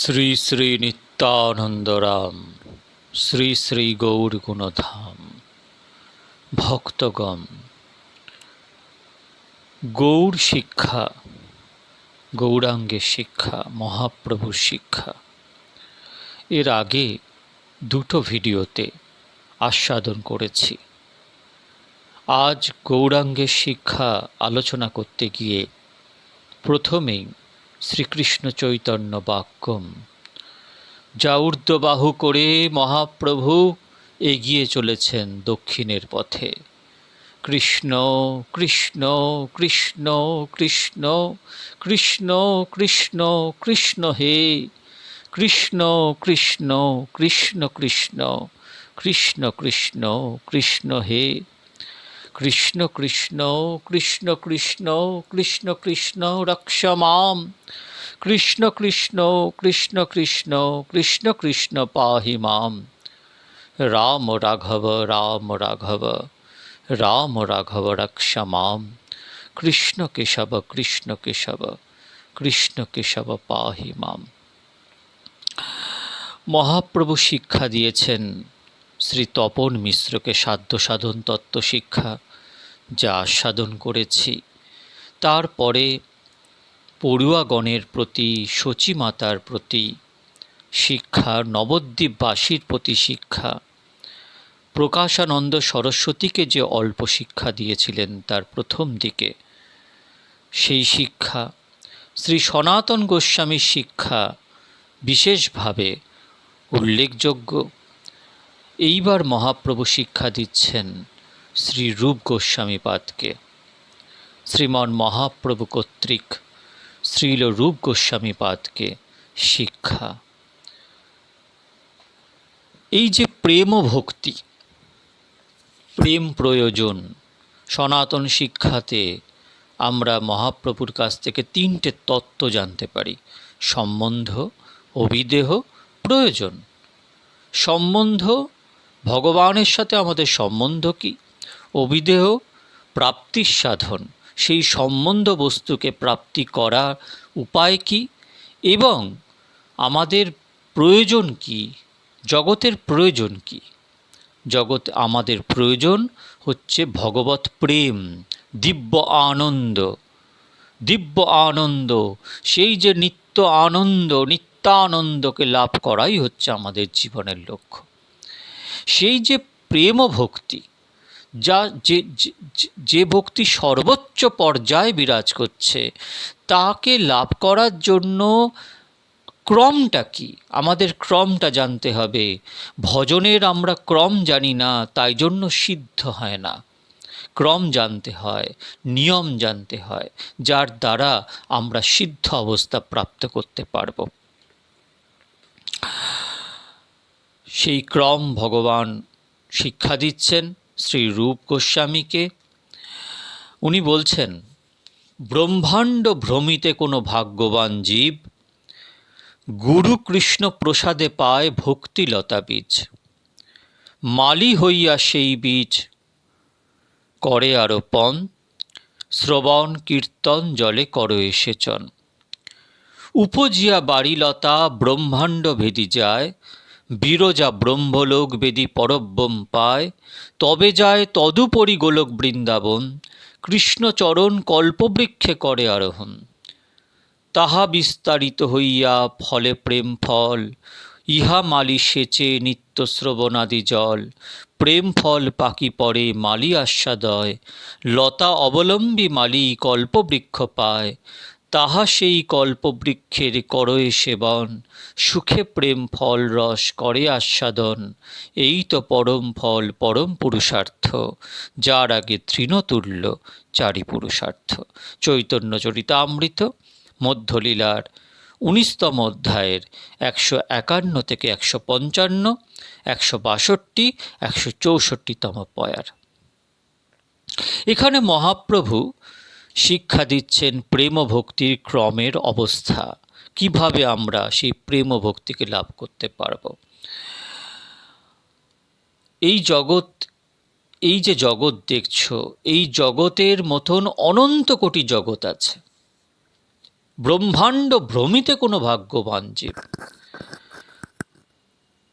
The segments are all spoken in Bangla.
শ্রী শ্রী নিত্যানন্দরাম, শ্রী শ্রী গৌর গুণধাম ভক্তগণ, গৌর শিক্ষা গৌরাঙ্গের শিক্ষা মহাপ্রভুর শিক্ষা। এর আগে দুটো ভিডিওতে আস্বাদন করেছি। আজ গৌরাঙ্গের শিক্ষা আলোচনা করতে গিয়ে প্রথমেই শ্রীকৃষ্ণ চৈতন্য বাক্যম। যা ঊর্ধ্ববাহু করে মহাপ্রভু এগিয়ে চলেছেন দক্ষিণের পথে। কৃষ্ণ কৃষ্ণ কৃষ্ণ কৃষ্ণ কৃষ্ণ কৃষ্ণ কৃষ্ণ হে। কৃষ্ণ কৃষ্ণ কৃষ্ণ কৃষ্ণ কৃষ্ণ কৃষ্ণ কৃষ্ণ হে। কৃষ্ণ কৃষ্ণ কৃষ্ণ কৃষ্ণ কৃষ্ণ কৃষ্ণ, রক্ষ মাম। কৃষ্ণ কৃষ্ণ কৃষ্ণ কৃষ্ণ কৃষ্ণ কৃষ্ণ পাহি মাম। রাম রাঘব রাম রাঘব রাম রাঘব রক্ষ মাম। কৃষ্ণ কেশব কৃষ্ণ কেশব কৃষ্ণ কেশব পাহি মাম। মহাপ্রভু শিক্ষা দিয়েছেন শ্রী তপন মিশ্রকে সাধ্য সাধন তত্ত্ব শিক্ষা। যা আস্বাদন করেছি। তারপরে পড়ুয়াগণের প্রতি সচিমাতার প্রতি, শিক্ষা, নবদ্বীপবাসীর প্রতি শিক্ষা। প্রকাশানন্দ সরস্বতীকে যে অল্প শিক্ষা দিয়েছিলেন তার প্রথম দিকে, সেই শিক্ষা। শ্রী সনাতন গোস্বামীর শিক্ষা বিশেষভাবে উল্লেখযোগ্য। এইবার মহাপ্রভু শিক্ষা দিচ্ছেন। শ্রী রূপ গোস্বামীপাদকে শ্রীমন মহাপ্রভু কর্তৃক শ্রীল রূপ গোস্বামীপাদকে শিক্ষা। এই যে প্রেম ভক্তি, প্রেম প্রয়োজন, সনাতন শিক্ষাতে আমরা মহাপ্রভুর কাছ থেকে তিনটে তত্ত্ব জানতে পারি। সম্বন্ধ, অভিদেহ, প্রয়োজন। সম্বন্ধ, ভগবানের সাথে আমাদের সম্বন্ধ কি? অভিদেহ, প্রাপ্তির সাধন। সেই সম্বন্ধ বস্তুকে প্রাপ্তি করার উপায় কি? এবং আমাদের প্রয়োজন কি? জগতের প্রয়োজন কি? জগৎ আমাদের প্রয়োজন হচ্ছে ভগবত প্রেম, দিব্য আনন্দ। দিব্য আনন্দ, সেই যে নিত্য আনন্দ, নিত্যানন্দকে লাভ করাই হচ্ছে আমাদের জীবনের লক্ষ্য। সেই যে প্রেম ভক্তি যা যে, যে- ভক্তি সর্বোচ্চ পর্যায়ে বিরাজ করছে, তাকে লাভ করার জন্য ক্রমটা কি? আমাদের ক্রমটা জানতে হবে। ভজনের আমরা ক্রম জানি না, তাই জন্য সিদ্ধ হয় না। ক্রম জানতে হয়, নিয়ম জানতে হয়, যার দ্বারা আমরা সিদ্ধ অবস্থা প্রাপ্ত করতে পারব। সেই ক্রম ভগবান শিক্ষা দিচ্ছেন। শ্রী রূপ গোস্বামীকে, উনি বলছেন, ব্রহ্মাণ্ড ভ্রমিতে কোনো ভাগ্যবান জীব গুরু কৃষ্ণ প্রসাদে পায় ভক্তিলতা বীজ। মালি হইয়া সেই বীজ করে আরোপণ শ্রবণ কীর্তন জলে কর এসেচন উপজিয়া বাড়িলতা ব্রহ্মাণ্ড ভেদি যায় বিরজা ব্রহ্মলোক বেদি পরব্রম পায়, তবে যায় তদুপরি গোলক বৃন্দাবন, কৃষ্ণচরণ কল্পবৃক্ষে করে আরোহণ। তাহা বিস্তারিত হইয়া ফলে প্রেম ফল, ইহা মালি সেচে নিত্য শ্রবণাদি জল। প্রেম ফল পাকি পরে মালি আস্বাদয়, লতা অবলম্বী মালি কল্পবৃক্ষ পায়। তাহা সেই কল্পবৃক্ষের করয়ে সেবন, সুখে প্রেম ফল রস করে আস্বাদন। এই তো পরম ফল, পরম পুরুষার্থ, যার আগে তৃণতুল্য, চারি পুরুষার্থ। চৈতন্য চরিতামৃত, মধ্যলীলার উনিশতম অধ্যায়ের একশো একান্ন থেকে একশো পঞ্চান্ন, একশো বাষট্টি, একশো চৌষট্টিতম পয়ার। এখানে মহাপ্রভু শিক্ষা দিচ্ছেন প্রেম ভক্তির ক্রমের অবস্থা। কীভাবে আমরা সেই প্রেম ভক্তিকে লাভ করতে পারব? এই জগৎ, এই যে জগৎ দেখছ, এই জগতের মতন অনন্ত কোটি জগৎ আছে। ব্রহ্মাণ্ড ভ্রমিতে কোনো ভাগ্যবান জীব।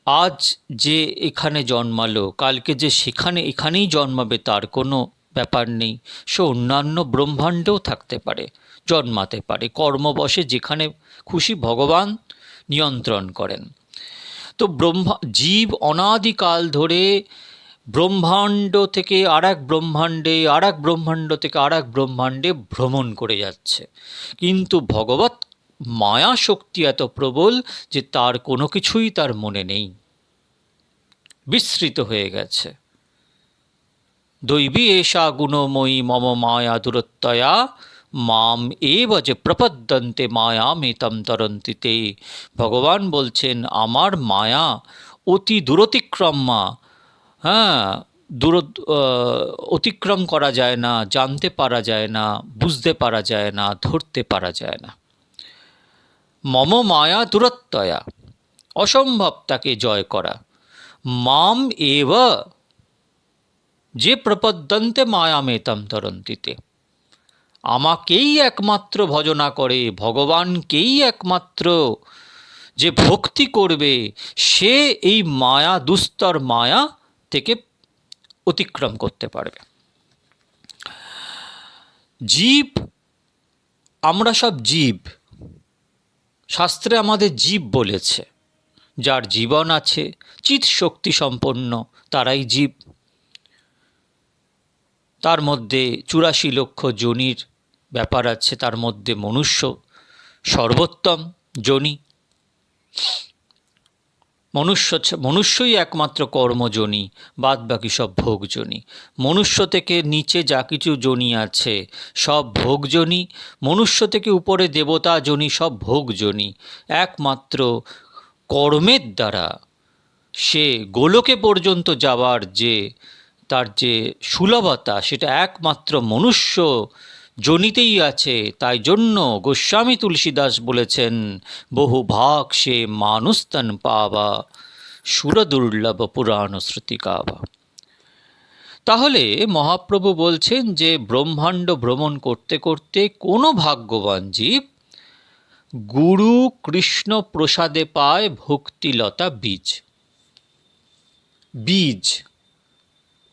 আজ যে এখানে জন্মালো, কালকে যে সেখানে, এখানেই জন্মাবে, তার কোনো ব্যাপার নেই। সে অন্যান্য ব্রহ্মাণ্ডেও থাকতে পারে, জন্মাতে পারে, কর্মবশে যেখানে খুশি ভগবান নিয়ন্ত্রণ করেন। তো ব্রহ্মা, জীব অনাদিকাল ধরে ব্রহ্মাণ্ড থেকে আর এক ব্রহ্মাণ্ডে আর এক ব্রহ্মাণ্ড থেকে আর এক ব্রহ্মাণ্ডে ভ্রমণ করে যাচ্ছে। কিন্তু ভগবত মায়া শক্তি এত প্রবল যে তার কোনো কিছুই তার মনে নেই। বিস্মৃত হয়ে গেছে। দৈবী এষা গুণময়ী মম মায়া দূরত্বয়া মাম এব যে প্রপদ্যন্তে মায়া মেতম তরন্তিতে ভগবান বলছেন আমার মায়া অতি দূরতিক্রম মা হ্যাঁ দূর অতিক্রম করা যায় না, জানতে পারা যায় না, বুঝতে পারা যায় না, ধরতে পারা যায় না। মম মায়া দূরত্বয়া অসম্ভব তাকে জয় করা। মাম এব যে প্রপদ্যন্তে মায়ামেতম তরন্তিতে। আমাকেই একমাত্র ভজনা করে, ভগবানকেই একমাত্র যে ভক্তি করবে, সে এই মায়া, দুস্তর মায়া থেকে অতিক্রম করতে পারবে। জীব, আমরা সব জীব। শাস্ত্রে আমাদের জীব বলেছে, যার জীবন আছে চিৎ শক্তি সম্পন্ন, তারাই জীব। তার মধ্যে চুরাশি লক্ষ জনির ব্যাপার আছে, তার মধ্যে মনুষ্য সর্বোত্তম জনি। মনুষ্য মনুষ্যই একমাত্র কর্মজনী বাদ বাকি সব ভোগজনী। মনুষ্য থেকে নিচে যা কিছু জনি আছে, সব ভোগজনী। মনুষ্য থেকে উপরে দেবতা জনি, সব ভোগজনী। একমাত্র কর্মের দ্বারা সে গোলকে পর্যন্ত যাওয়ার যে তার যে সুলভতা সেটা একমাত্র মনুষ্য জনিতেই আছে, তাই জন্য গোস্বামী তুলসীদাস বলেছেন, বহু ভাগ সে মানুস্তন পাবা, সুরদুর্লভ পুরাণ শ্রুতি কাবা। তাহলে মহাপ্রভু বলছেন যে, ব্রহ্মাণ্ড ভ্রমণ করতে করতে কোনো ভাগ্যবান জীব গুরু কৃষ্ণ প্রসাদে পায় ভক্তিলতা বীজ। বীজ।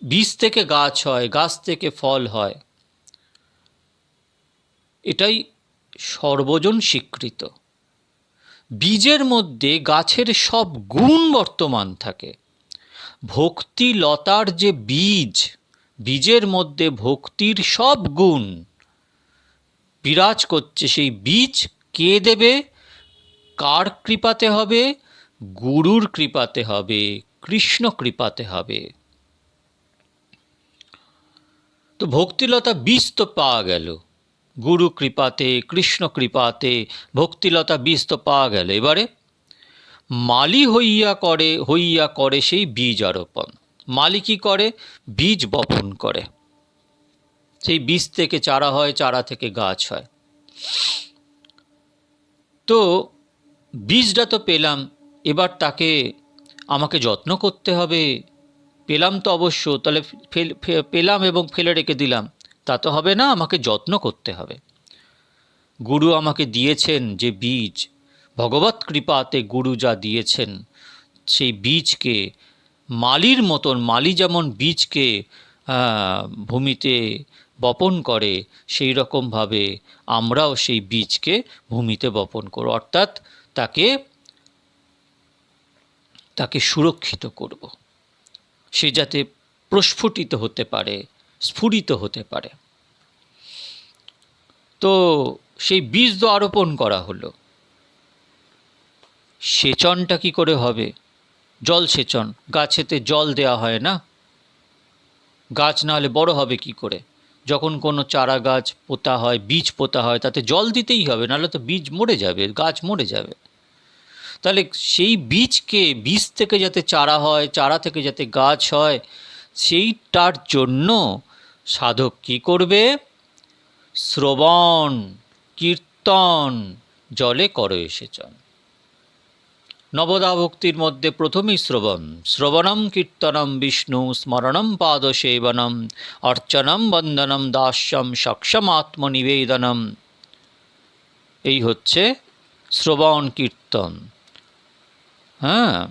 বীজ থেকে গাছ হয়, গাছ থেকে ফল হয়। এটাই সর্বজন স্বীকৃত। বীজের মধ্যে গাছের সব গুণ বর্তমান থাকে। ভক্তি লতার যে বীজ, বীজের মধ্যে ভক্তির সব গুণ। বিরাজ করছে সেই বীজ, কে দেবে? কার কৃপাতে হবে? গুরুর কৃপাতে হবে, কৃষ্ণ কৃপাতে হবে। তো ভক্তিলতা বীজ তো পাওয়া গেল। গুরু কৃপাতে, কৃষ্ণ কৃপাতে ভক্তিলতা বীজ তো পাওয়া গেল। এবারে মালি হইয়া করে হইয়া করে সেই বীজ আরোপণ। মালি কী করে? বীজ বপন করে। সেই বীজ থেকে চারা হয়, চারা থেকে গাছ হয়। তো বীজটা তো পেলাম, এবার তাকে আমাকে যত্ন করতে হবে। পেলাম তো অবশ্য, তাহলে পেলাম এবং ফেলে রেখে দিলাম। তা তো হবে না, আমাকে যত্ন করতে হবে। গুরু আমাকে দিয়েছেন যে বীজ। ভগবত কৃপাতে গুরু যা দিয়েছেন, সেই বীজকে, মালির মতন, মালি যেমন বীজকে ভূমিতে বপন করে, সেই রকমভাবে আমরাও সেই বীজকে ভূমিতে বপন করব, অর্থাৎ তাকে তাকে সুরক্ষিত করব। সে যাতে প্রস্ফুটিত হতে পারে, স্ফুরিত হতে পারে। তো সেই বীজ তো আরোপণ করা হলো। সেচনটা কি করে হবে? জল সেচন, গাছেতে জল দেওয়া হয় না? গাছ না হলে বড় হবে কি করে? যখন কোনো চারা গাছ পোতা হয়, বীজ পোতা হয়, তাতে জল দিতেই হবে, নাহলে তো বীজ মরে যাবে, গাছ মরে যাবে। তাহলে সেই বীজকে, বীজ থেকে যাতে চারা হয়, চারা থেকে যাতে গাছ হয়, সেইটার জন্য সাধক কি করবে? শ্রবণ, কীর্তন, জলে কর এসেছন নবদা ভক্তির মধ্যে প্রথমেই শ্রবণ। শ্রবণম কীর্তনম বিষ্ণু, স্মরণম পাদসেবনম, অর্চনম বন্দনম, দাস্যম সক্ষম আত্মনিবেদনম এই হচ্ছে শ্রবণ কীর্তন। হ্যাঁ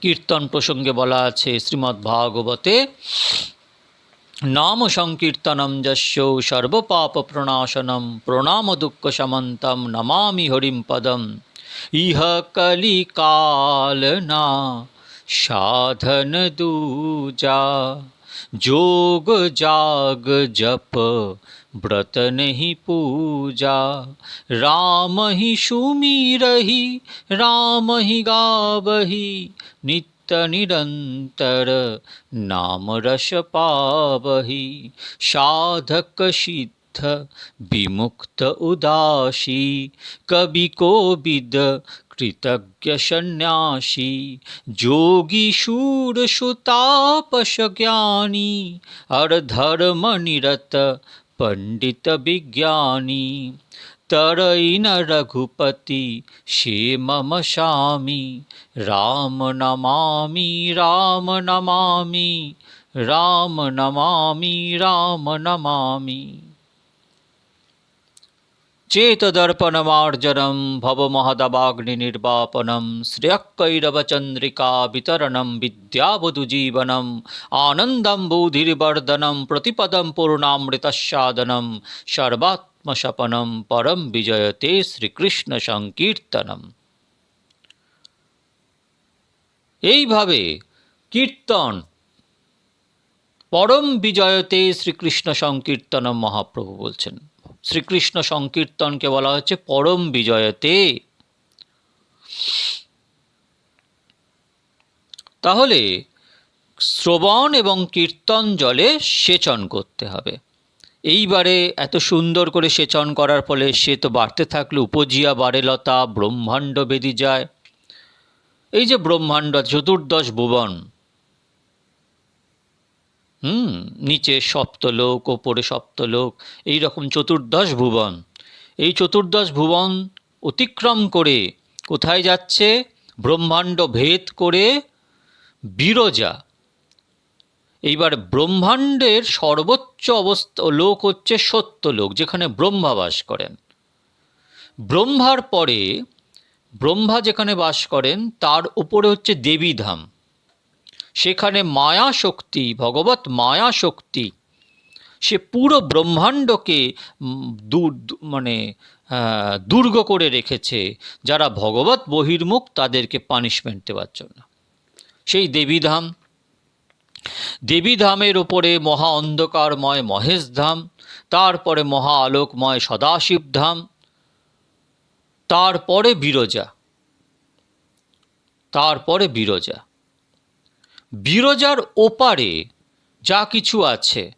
কীর্তন প্রসঙ্গে বলা আছে শ্রীমদ্ ভাগবতে নাম সংকীর্তনম যস্য সর্বপাপ প্রণাশনম প্রণাম দুঃখ সমন্তম নমামি হরিম পদম। ইহ কলিকালনা, সাধন दूजा जोग जाग जप, व्रत नहीं पूजा। राम ही सुमी रही, राम ही गावही, नित्य निरंतर नाम रस पावही। साधक सिद्ध विमुक्त उदासी कवि को विद कृतज्ञ सन्यासी जोगी शूर सुतापस ज्ञानी और धर्म निरत पंडित विज्ञानी तरई न रघुपति शे मम स्वामी राम नमामि राम नमामि राम नमामि राम नमामि चेतदर्पणमार्जनं भवमहदवाग्निनिर्वापनं श्रेयक्कैरवचन्द्रिका वितरणं विद्यावधुजीवनम् आनन्दं बुधिर्वर्धनं प्रतिपदं पूर्णामृतस्सादनं सर्वात्मशपनं परं विजयते শ্রীকৃষ্ণসংকীর্তনম এইভাবে কীর্তন পরম বিজয়তে শ্রীকৃষ্ণ সংকীর্তনম মহাপ্রভু বলছেন শ্রীকৃষ্ণ সংকীর্তনকে বলা হচ্ছে পরম বিজয়তে। তাহলে শ্রবণ এবং কীর্তন জলে সেচন করতে হবে। এইবারে এত সুন্দর করে সেচন করার ফলে সে তো বাড়তে থাকলে, উপজিয়া বারেলতা, ব্রহ্মাণ্ড বেদি যায়। এই যে ব্রহ্মাণ্ড, চতুর্দশ ভুবন হুম, নিচে সপ্তলোক, ওপরে সপ্তলোক, এই রকম চতুর্দশ ভুবন। এই চতুর্দশ ভুবন অতিক্রম করে কোথায় যাচ্ছে? ব্রহ্মাণ্ড ভেদ করে বিরজা। এইবার ব্রহ্মাণ্ডের সর্বোচ্চ অবস্থা, লোক হচ্ছে সত্যলোক, যেখানে ব্রহ্মা বাস করেন। ব্রহ্মার পরে, ব্রহ্মা যেখানে বাস করেন, তার উপরে হচ্ছে দেবীধাম। সেখানে মায়া শক্তি ভগবত মায়া শক্তি সে পুরো ব্রহ্মাণ্ডকে দূর- মানে দুর্গ করে রেখেছে, যারা ভগবত বহির্মুখ তাদেরকে পানিশমেন্ট দেওয়ার জন্য। সেই দেবীধাম, দেবীধামের ওপরে মহা অন্ধকারময় মহেশ ধাম, তারপরে মহা আলোকময় সদাশিব ধাম, তারপরে বিরজা তারপরে বিরজা। বিরজার ওপারে যা কিছু আছে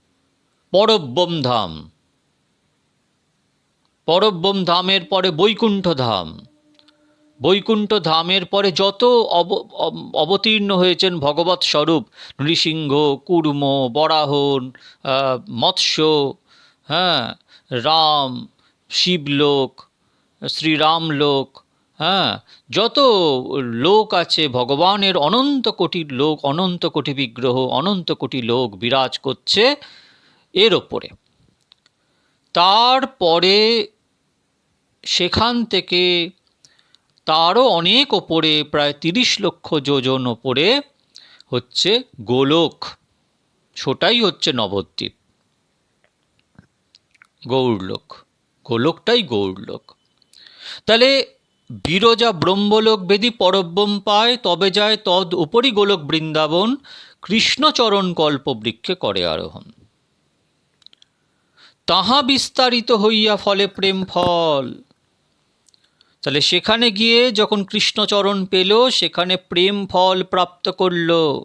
পরব্রহ্ম ধাম পরব্রহ্ম ধামের পরে বৈকুণ্ঠ ধাম বৈকুণ্ঠ ধামের পরে যত অব, অব- অবতীর্ণ হয়েছেন ভগবৎ স্বরূপ, নৃসিংহ, কুর্ম, বরাহন মৎস্য হ্যাঁ রাম, শিবলোক, শ্রীরামলোক হ্যাঁ যত লোক আছে, ভগবানের অনন্ত কোটির লোক, অনন্ত কোটি বিগ্রহ, অনন্ত কোটি লোক বিরাজ করছে এর ওপরে। তারপরে সেখান থেকে তারও অনেক ওপরে, প্রায় তিরিশ লক্ষ যোজন ওপরে হচ্ছে গোলক। ছোটাই হচ্ছে নবদ্বীপ। গৌরলোক। গোলকটাই গৌরলোক। তাহলে বিরজা ব্রহ্মলোক বেদি পরব্রহ্ম পায়, তবে যায় তদ উপরি গোলক বৃন্দাবন, কৃষ্ণচরণ কল্প বৃক্ষে করে আরোহণ। তাহা বিস্তারিত হইয়া ফলে প্রেম ফল। তাহলে সেখানে গিয়ে যখন কৃষ্ণচরণ পেল, সেখানে প্রেম ফল প্রাপ্ত করল।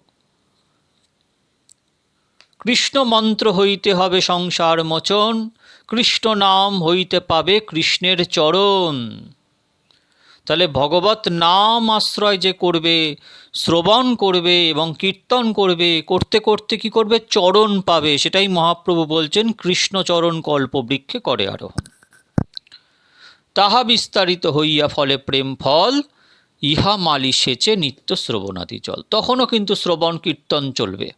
কৃষ্ণ মন্ত্র হইতে হবে সংসার মোচন, কৃষ্ণ নাম হইতে পাবে কৃষ্ণের চরণ। তাহলে ভগবত নাম আশ্রয় যে করবে, শ্রবণ করবে এবং কীর্তন করবে, করতে করতে কি করবে? চরণ পাবে। সেটাই মহাপ্রভু বলছেন, কৃষ্ণচরণ কল্পবৃক্ষে করে আরোহণ তাহা বিস্তারিত হইয়া ফলে প্রেম ফল, ইহা মালি সেচে নিত্য শ্রবণাদি চল তখনও কিন্তু শ্রবণ কীর্তন চলবে।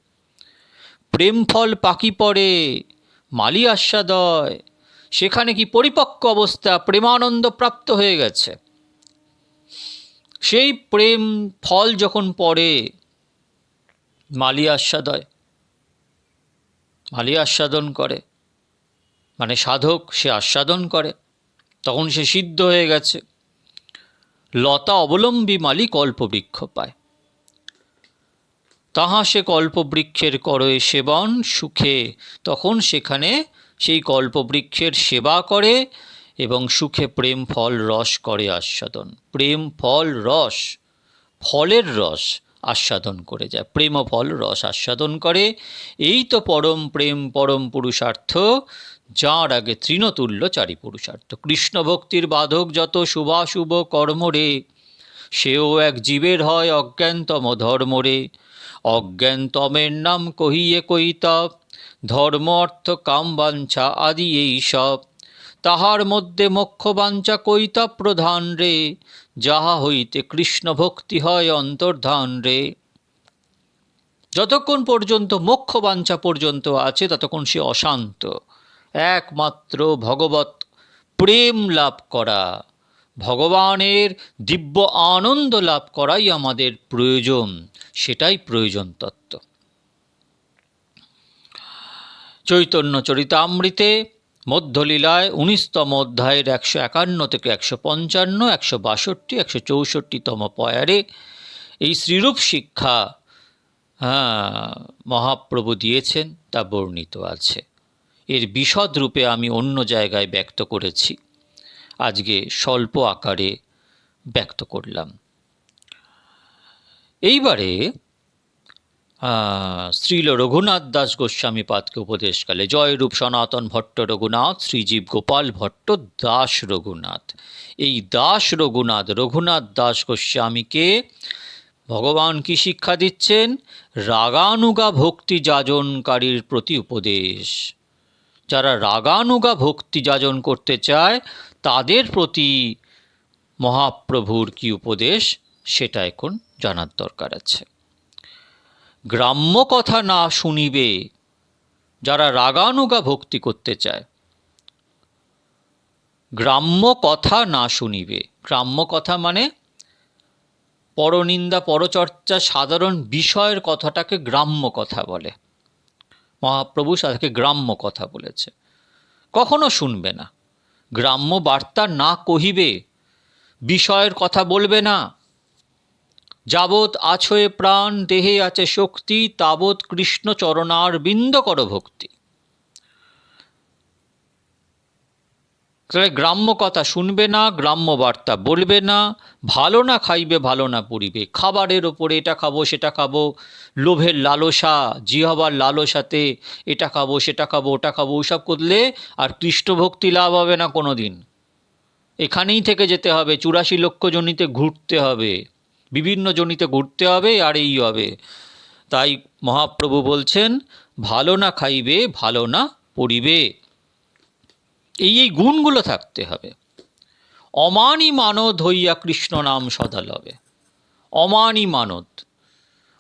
প্রেম ফল পাকি পড়ে, মালি আস্বাদয়। সেখানে কি পরিপক্ক অবস্থা? প্রেমানন্দ প্রাপ্ত হয়ে গেছে। সেই প্রেম ফল যখন পড়ে, মালি আস্বাদয়। মালি আস্বাদন করে। মানে সাধক, সে আস্বাদন করে। তখন সে সিদ্ধ হয়ে গেছে। লতা অবলম্বী মালি কল্পবৃক্ষ পায়। তাহা সে কল্পবৃক্ষের করয়ে সেবন সুখে। তখন সেখানে সেই কল্পবৃক্ষের সেবা করে। এবং সুখে প্রেম, ফল, রস করে আস্বাদন। প্রেম, ফল, রস, ফলের রস আস্বাদন করে যায়। প্রেম, ফল, রস আস্বাদন করে। এই তো পরম প্রেম, পরম পুরুষার্থ, যার আগে তৃণতুল্য চারি পুরুষার্থ। কৃষ্ণ ভক্তির বাধক যত শুভাশুভ কর্মরে সেও এক জীবের হয় অজ্ঞানতম ধর্মরে অজ্ঞানতমের নাম কহিয়ে কইতব ধর্ম, অর্থ, কাম, বাঞ্ছা আদি এই সব। তাহার মধ্যে মোক্ষ বাঞ্ছা কৈতব প্রধান রে, যাহা হইতে কৃষ্ণ ভক্তি হয় অন্তর্ধান রে। যতক্ষণ পর্যন্ত মোক্ষ বাঞ্ছা পর্যন্ত আছে, ততক্ষণ সে অশান্ত। একমাত্র ভগবত প্রেম লাভ করা, ভগবানের দিব্য আনন্দ লাভ করাই আমাদের প্রয়োজন, সেটাই প্রয়োজন তত্ত্ব। চৈতন্য চরিতামৃতে মধ্যলীলায় উনিশতম অধ্যায়ের একশো একান্ন থেকে একশো পঞ্চান্ন, একশো বাষট্টি, একশো চৌষট্টিতম পয়ারে এই শ্রীরূপ শিক্ষা হ্যাঁ মহাপ্রভু দিয়েছেন, তা বর্ণিত আছে। এর বিশদ রূপে আমি অন্য জায়গায় ব্যক্ত করেছি। আজকে স্বল্প আকারে ব্যক্ত করলাম। এইবারে শ্রীল রঘুনাথ দাস গোস্বামী পাদকে উপদেশকালে জয়রূপ সনাতন ভট্ট রঘুনাথ শ্রীজীব গোপাল ভট্ট দাস রঘুনাথ। এই দাস রঘুনাথ রঘুনাথ দাস গোস্বামীকে ভগবান কি শিক্ষা দিচ্ছেন? রাগানুগা ভক্তি যাজনকারীর প্রতি উপদেশ। যারা রাগানুগা ভক্তি যাজন করতে চায়, তাদের প্রতি মহাপ্রভুর কি উপদেশ? সেটা এখন জানার দরকার আছে। গ্রাম্য কথা না শুনিবে, যারা রাগানুগা ভক্তি করতে চায়। গ্রাম্য কথা না শুনিবে। গ্রাম্য কথা মানে পরনিন্দা, পরচর্চা, সাধারণ বিষয়ের কথাটাকে গ্রাম্য কথা বলে। মহাপ্রভু তাকে গ্রাম্য কথা বলেছে। কখনো শুনবে না। গ্রাম্য বার্তা না কহিবে, বিষয়ের কথা বলবে না। যাবৎ আছয়ে প্রাণ দেহে আছে শক্তি, তাবৎ কৃষ্ণ চরণার বিন্দ কর ভক্তি। গ্রাম্য কথা শুনবে না, গ্রাম্য বার্তা বলবে না, ভালো না খাইবে, ভালো না পড়িবে খাবারের ওপরে এটা খাব, সেটা খাব, লোভের লালসা, জিহবার লালসাতে এটা খাব, সেটা খাব, ওটা খাব, ওসব করলে আর কৃষ্ণ ভক্তি লাভ হবে না কোনো দিন এখানেই থেকে যেতে হবে, চুরাশি লক্ষ জনিতে ঘুরতে হবে। বিভিন্ন জনিতে ঘুরতে হবে আর এই হবে। তাই মহাপ্রভু বলছেন, ভালো না খাইবে, ভালো না পড়িবে। এই এই গুণগুলো থাকতে হবে। অমানি মানদ হইয়া কৃষ্ণ নাম সদা লবে। অমানি মানদ।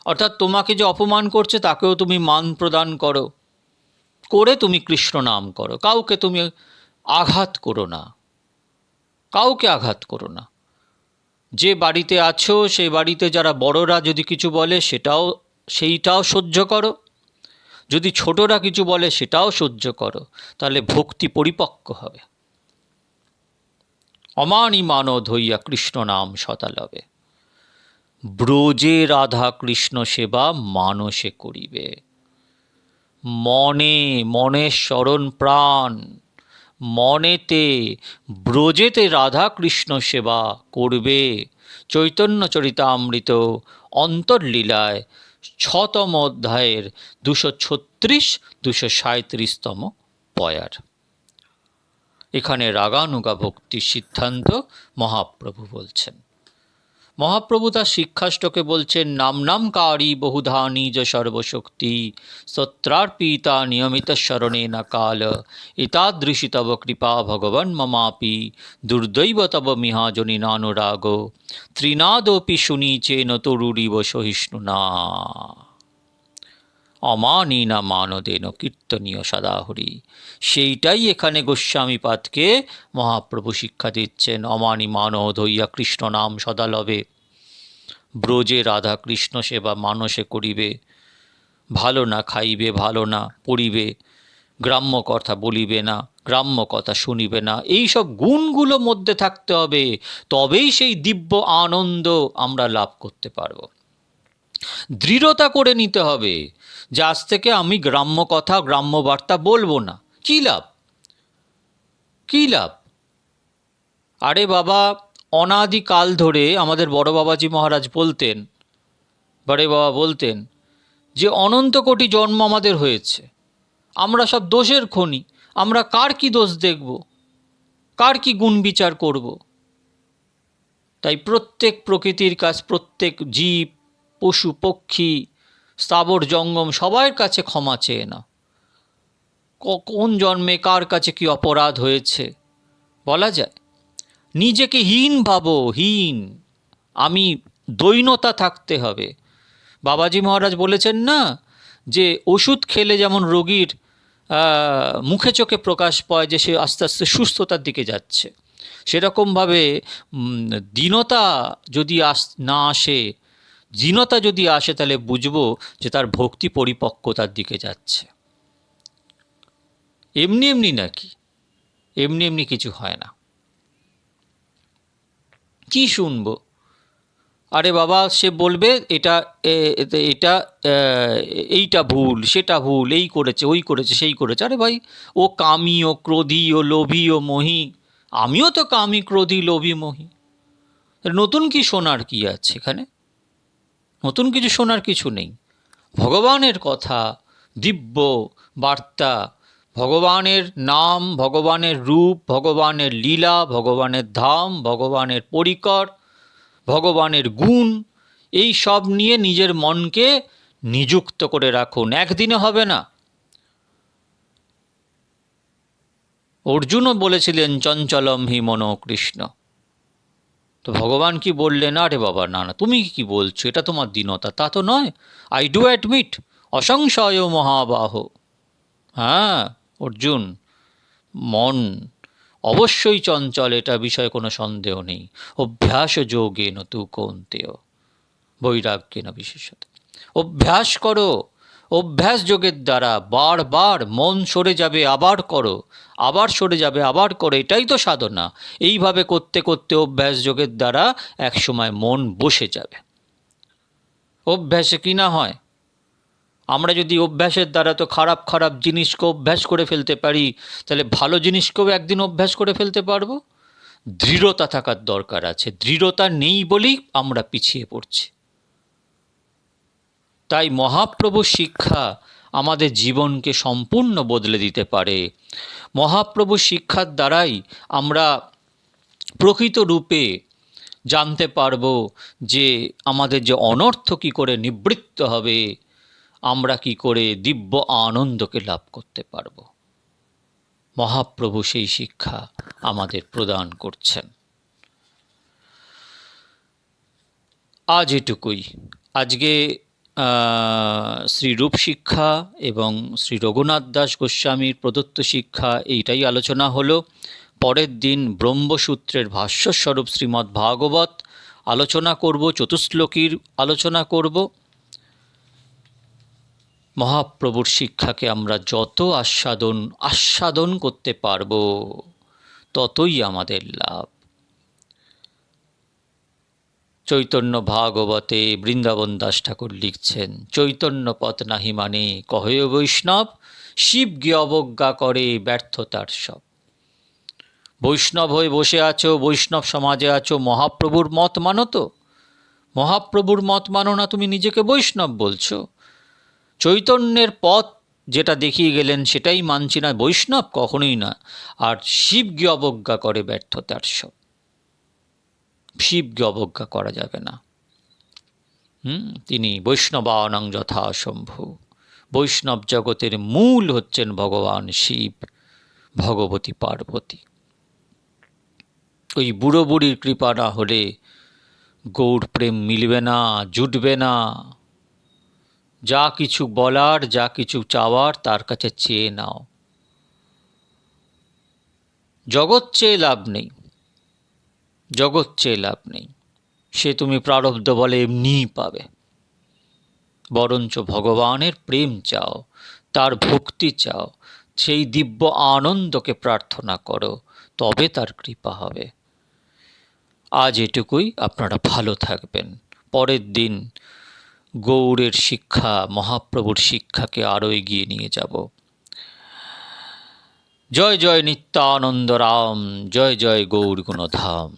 অর্থাৎ তোমাকে যে অপমান করছে, তাকেও তুমি মান প্রদান করো। করে তুমি কৃষ্ণ নাম করো। কাউকে তুমি আঘাত করো না। কাউকে আঘাত করো না। যে বাড়িতে আছো, সেই বাড়িতে যারা বড়রা যদি কিছু বলে, সেটাও, সেইটাও সহ্য করো। যদি ছোটরা কিছু বলে, সেটাও সহ্য করো। তাহলে ভক্তি পরিপক্ক হবে। অমানি মানদ হইয়া কৃষ্ণ নাম সতালবে। ব্রজে রাধা কৃষ্ণ সেবা মানসে করিবে। মনে মনের স্মরণ প্রাণ। মনেতে, ব্রজেতে রাধাকৃষ্ণ সেবা করবে। চৈতন্য চরিতামৃত অন্তর্লীলায় ছতম অধ্যায়ের দুশো ছত্রিশ, দুশো সাঁত্রিশতম পয়ার। এখানে রাগানুগা ভক্তির সিদ্ধান্ত মহাপ্রভু বলছেন। মহাপ্রভু তার শিক্ষাষ্টকে বলছেন, নাম নাম কারি বহুধা নিজ সর্বশক্তি সত্রার্পিতা নিয়মিত শরণে না কাল। এতাদৃশি তব কৃপা ভগবান মমাপি, দুর্দৈব তব মিহাজনী নানুরাগ। ত্রিনাদপি শুনি চেন তরুরিব সহিষ্ণুনা অমানি না মানদেন কীর্তনীয় সদাহরি। সেইটাই এখানে গোস্বামীপাদকে মহাপ্রভু শিক্ষা দিচ্ছেন, অমানি মানদ হইয়া কৃষ্ণ নাম সদা লবে ব্রজে রাধা কৃষ্ণ সেবা মানসে করিবে। ভালো না খাইবে, ভালো না পড়িবে। গ্রাম্য কথা বলিবে না, গ্রাম্য কথা শুনিবে না। এই সব গুণগুলো মধ্যে থাকতে হবে। তবেই সেই দিব্য আনন্দ আমরা লাভ করতে পারব। দৃঢ়তা করে নিতে হবে। যে আজ থেকে আমি গ্রাম্য কথা, গ্রাম্য বার্তা বলব না। কী লাভ? কী লাভ? আরে বাবা অনাদিকাল ধরে আমাদের বড় বাবাজি মহারাজ বলতেন বড়ে বাবা বলতেন, যে অনন্ত কোটি জন্ম আমাদের হয়েছে। আমরা সব দোষের খনি, আমরা কার কি দোষ দেখব? কার কি গুণ বিচার করব? তাই প্রত্যেক প্রকৃতির কাজ, প্রত্যেক জীব, পশু, পক্ষী স্থাবর জঙ্গম সবার কাছে ক্ষমা চেয়ে না। কোন জন্মে কার কাছে কি অপরাধ হয়েছে? বলা যায়, নিজেকে হীন ভাবো, হীন। আমি দৈনতা থাকতে হবে। বাবাজি মহারাজ বলেছেন না যে, ওষুধ খেলে যেমন রোগীর মুখে চোখে প্রকাশ পায় যে, সে আস্তে আস্তে সুস্থতার দিকে যাচ্ছে। সেরকমভাবে দীনতা যদি আস, না আসে দীনতা যদি আসে, তাহলে বুঝব যে তার ভক্তি পরিপক্কতার দিকে যাচ্ছে। এমনি এমনি নাকি? এমনি এমনি কিছু হয় না। কি শুনব? আরে বাবা, সে বলবে, এটা এটা এইটা ভুল, সেটা ভুল, এই করেছে, ওই করেছে, সেই করেছে। আরে ভাই, ও কামি, ও ক্রোধী, ও লোভী, ও মোহি। আমিও তো কামি, ক্রোধী, লোভী, মোহি। নতুন কি শোনার কি আছে এখানে? নতুন কিছু শোনার কিছু নেই। ভগবানের কথা, দিব্য বার্তা, ভগবানের নাম, ভগবানের রূপ, ভগবানের লীলা, ভগবানের ধাম, ভগবানের পরিকর, ভগবানের গুণ, এই সব নিয়ে নিজের মনকে নিযুক্ত করে রাখুন। একদিনে হবে না। অর্জুনও বলেছিলেন, চঞ্চলম হি মনো কৃষ্ণ। তো ভগবান কি বললেন, আরে বাবা, না না, তুমি কি বলছো? এটা তোমার দীনতা, তা তো নয়। আই ডু অ্যাডমিট অসংশয় মহাবাহ। হ্যাঁ অর্জুন, মন অবশ্যই চঞ্চল, এটা বিষয়ে কোনো সন্দেহ নেই। অভ্যাস যোগে নতু কৌন্তেয় বৈরাগ্যে না বিশেষত। অভ্যাস করো। অভ্যাস যোগের দ্বারা বারবার মন সরে যাবে, আবার করো, আবার সরে যাবে, আবার করো, এটাই তো সাধনা। এইভাবে করতে করতে অভ্যাস যোগের দ্বারা একসময় মন বসে যাবে। অভ্যাসে কি না হয়? আমরা যদি অভ্যাসের দ্বারা তো খারাপ খারাপ জিনিসকে অভ্যাস করে ফেলতে পারি, তাহলে ভালো জিনিসকেও একদিন অভ্যাস করে ফেলতে পারব? দৃঢ়তা থাকার দরকার আছে। দৃঢ়তা নেই বলেই আমরা পিছিয়ে পড়ছি। তাই মহাপ্রভুর শিক্ষা আমাদের জীবনকে সম্পূর্ণ বদলে দিতে পারে। মহাপ্রভু শিক্ষার দ্বারাই আমরা প্রকৃত রূপে জানতে পারব যে আমাদের যে অনর্থ কী করে নিবৃত্ত হবে, আমরা কি করে দিব্য আনন্দকে লাভ করতে পারব। মহাপ্রভু সেই শিক্ষা আমাদের প্রদান করছেন। আজ এটুকুই। আজকে শ্রী রূপ এবং শ্রী রঘুনাথ দাস গোস্বামীর প্রদত্ত শিক্ষা, এইটাই আলোচনা হলো। পরের দিন ব্রহ্মসূত্রের ভাষ্যস্বরূপ শ্রীমদ্ ভাগবত আলোচনা করব চতুশ্লোকীর আলোচনা করব। মহাপ্রভুর শিক্ষাকে আমরা যত আস্বাদন আস্বাদন করতে পারব, ততই আমাদের লাভ। চৈতন্য ভাগবতে বৃন্দাবন দাস ঠাকুর লিখছেন, চৈতন্য পথ নাহি মানে কহে বৈষ্ণব, শিব গিয়ে অবজ্ঞা করে ব্যর্থতার সব। বৈষ্ণব হয়ে বসে আছো, বৈষ্ণব সমাজে আছো, মহাপ্রভুর মত মানো তো। মহাপ্রভুর মত মানো না, তুমি নিজেকে বৈষ্ণব বলছো। চৈতন্যের পথ যেটা দেখিয়ে গেলেন, সেটাই মানছি না, বৈষ্ণব কখনোই না। আর শিব শিবকে অবজ্ঞা করে ব্যর্থতার সব। শিবকে অবজ্ঞা করা যাবে না। হুম? তিনি বৈষ্ণবানং যথাসম্ভব বৈষ্ণব জগতের মূল হচ্ছেন ভগবান শিব, ভগবতী পার্বতী। ওই বুড়ো বুড়ির কৃপা না হলে গৌর প্রেম মিলবে না, জুটবে না। যা কিছু বলার, যা কিছু চাওয়ার তার কাছে চেয়ে নাও। জগৎ চেয়ে লাভ নেই। জগৎ চেয়ে লাভ নেই। সে তুমি প্রারব্ধ বলে এমনিই পাবে। বরঞ্চ ভগবানের প্রেম চাও, তার ভক্তি চাও, সেই দিব্য আনন্দকে প্রার্থনা করো, তবে তার কৃপা হবে। আজ এটুকুই, আপনারা ভালো থাকবেন। পরের দিন গৌড়ের শিক্ষা, মহাপ্রভুর শিক্ষাকে আরও এগিয়ে নিয়ে যাব। জয় জয় নিত্যানন্দ রাম জয় জয় গৌর গুণধাম